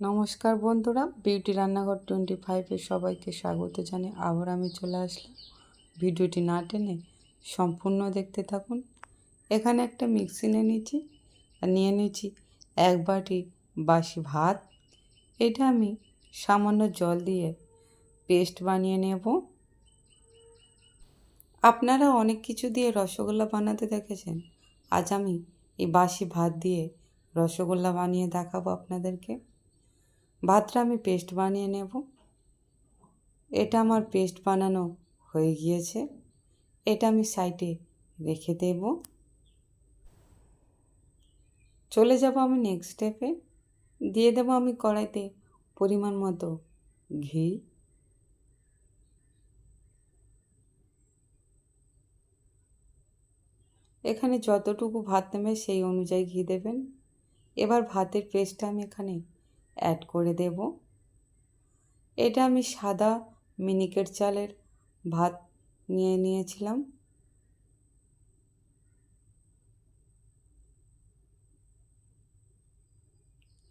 নমস্কার বন্ধুরা বিউটি রান্নাঘর টোয়েন্টি ফাইভের সবাইকে স্বাগত জানিয়ে আবার আমি চলে আসলাম। ভিডিওটি না টেনে সম্পূর্ণ দেখতে থাকুন। এখানে একটা মিক্সি নিয়ে নিয়েছি আর নিয়ে নিয়েছি এক বাটি বাসি ভাত। এটা আমি সামান্য জল দিয়ে পেস্ট বানিয়ে নেব। আপনারা অনেক কিছু দিয়ে রসগোল্লা বানাতে দেখেছেন। আজ আমি এই বাসি ভাত দিয়ে রসগোল্লা বানিয়ে দেখাবো আপনাদেরকে। ভাতটা আমি পেস্ট বানিয়ে নেব। এটা আমার পেস্ট বানানো হয়ে গিয়েছে। এটা আমি সাইডে রেখে দেব। চলে যাব আমি নেক্সট স্টেপে দিয়ে দেবো আমি কড়াইতে পরিমাণ মতো ঘি। এখানে যতটুকু ভাত নেবে সেই অনুযায়ী ঘি দেবেন। এবার ভাতের পেস্টটা আমি এখানে অ্যাড করে দেব। এটা আমি সাদা মিনিকেট চালের ভাত নিয়ে নিয়েছিলাম।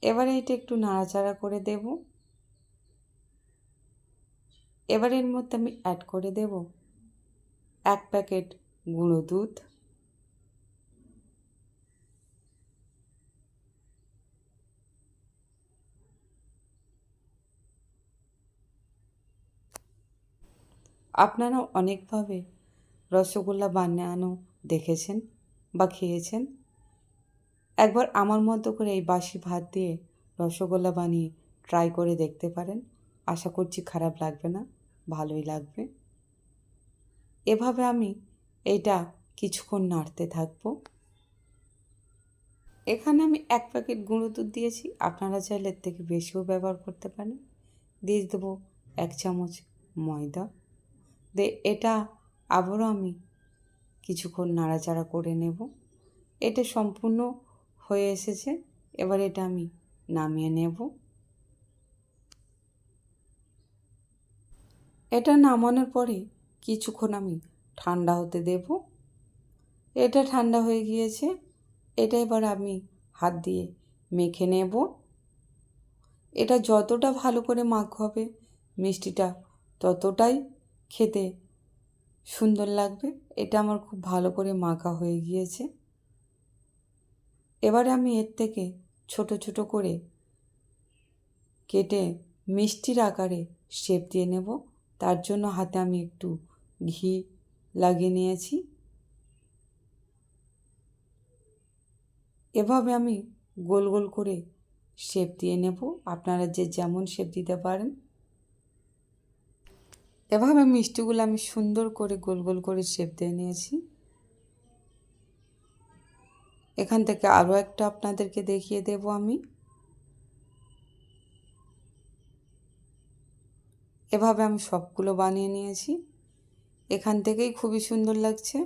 এবারে এটা একটু নাড়াচাড়া করে দেব। এবার এর মধ্যে আমি অ্যাড করে দেব এক প্যাকেট গুঁড়ো দুধ। আপনারা অনেকভাবে রসগোল্লা বানানো দেখেছেন বা খেয়েছেন? একবার আমার মতো করে এই বাসি ভাত দিয়ে রসগোল্লা বানিয়ে ট্রাই করে দেখতে পারেন। আশা করছি খারাপ লাগবে না, ভালোই লাগবে। এভাবে আমি এটা কিছুক্ষণ নাড়তে থাকব। এখানে আমি এক প্যাকেট গুঁড়ো দুধ দিয়েছি, আপনারা চাইলে এর থেকে বেশিও ব্যবহার করতে পারেন। দিয়ে দেবো এক চামচ ময়দা। দে, এটা আবারও আমি কিছুক্ষণ নাড়াচাড়া করে নেব। এটা সম্পূর্ণ হয়ে এসেছে, এবার এটা আমি নামিয়ে নেব। এটা নামানোর পরে কিছুক্ষণ আমি ঠান্ডা হতে দেব। এটা ঠান্ডা হয়ে গিয়েছে, এটা এবার আমি হাত দিয়ে মেখে নেব। এটা যতটা ভালো করে মাখ হবে, মিষ্টিটা ততটাই খেতে সুন্দর লাগবে। এটা আমার খুব ভালো করে মাখা হয়ে গিয়েছে। এবারে আমি এর থেকে ছোট ছোট করে কেটে মিষ্টির আকারে শেপ দিয়ে নেব। তার জন্য হাতে আমি একটু ঘি লাগিয়ে নিয়েছি। এভাবে আমি গোল গোল করে শেপ দিয়ে নেব। আপনারা যে যেমন শেপ দিতে পারেন এভাবে মিষ্টিগুলো আমি সুন্দর করে গোল গোল করে শেপ দিয়ে নিয়েছি। এখান থেকে আরও একটা আপনাদেরকে দেখিয়ে দেব আমি। এভাবে আমি সবগুলো বানিয়ে নিয়েছি। এখান থেকেই খুবই সুন্দর লাগছে।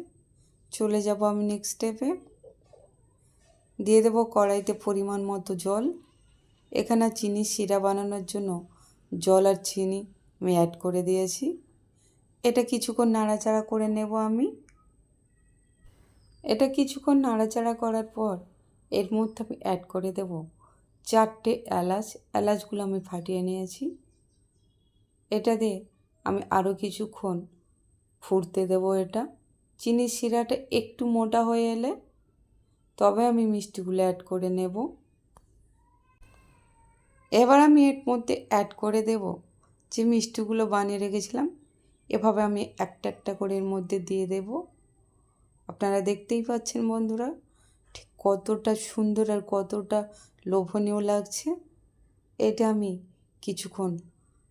চলে যাব আমি নেক্সট স্টেপে দিয়ে দেব কড়াইতে পরিমাণ মতো জল। এখানে চিনি শিরা বানানোর জন্য জল আর চিনি আমি অ্যাড করে দিয়েছি। এটা কিছুক্ষণ নাড়াচাড়া করে নেব আমি। এটা কিছুক্ষণ নাড়াচাড়া করার পর এর মধ্যে আমি অ্যাড করে দেব চারটে এলাচ। এলাচগুলো আমি ফাটিয়ে নিয়েছি। এটা দিয়ে আমি আরও কিছুক্ষণ ফুটতে দেব এটা। চিনি শিরাটা একটু মোটা হয়ে এলে তবে আমি মিষ্টিগুলো অ্যাড করে নেব। এবার আমি এর মধ্যে অ্যাড করে দেব যে মিষ্টিগুলো বানিয়ে রেখেছিলাম, এভাবে আমি একটা একটা করে এর মধ্যে দিয়ে দেব। আপনারা দেখতেই পাচ্ছেন বন্ধুরা, ঠিক কতটা সুন্দর আর কতটা লোভনীয় লাগছে। এটা আমি কিছুক্ষণ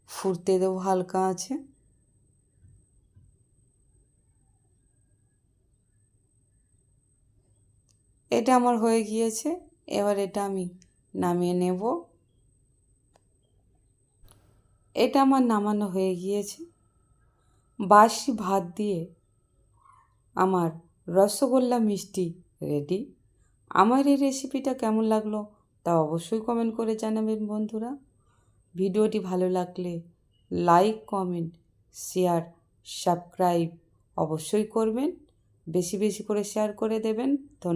ফুটতে দেবো হালকা আছে এটা আমার হয়ে গিয়েছে, এবার এটা আমি নামিয়ে নেব। এটা আমার নামানো হয়ে গিয়েছে। বাসি ভাত দিয়ে আমার রসগোল্লা মিষ্টি রেডি। আমার এই রেসিপিটা কেমন লাগল তা অবশ্যই কমেন্ট করে জানাবেন বন্ধুরা। ভিডিওটি ভালো লাগলে লাইক, কমেন্ট, শেয়ার, সাবস্ক্রাইব অবশ্যই করবেন। বেশি বেশি করে শেয়ার করে দেবেন। ধন্যবাদ।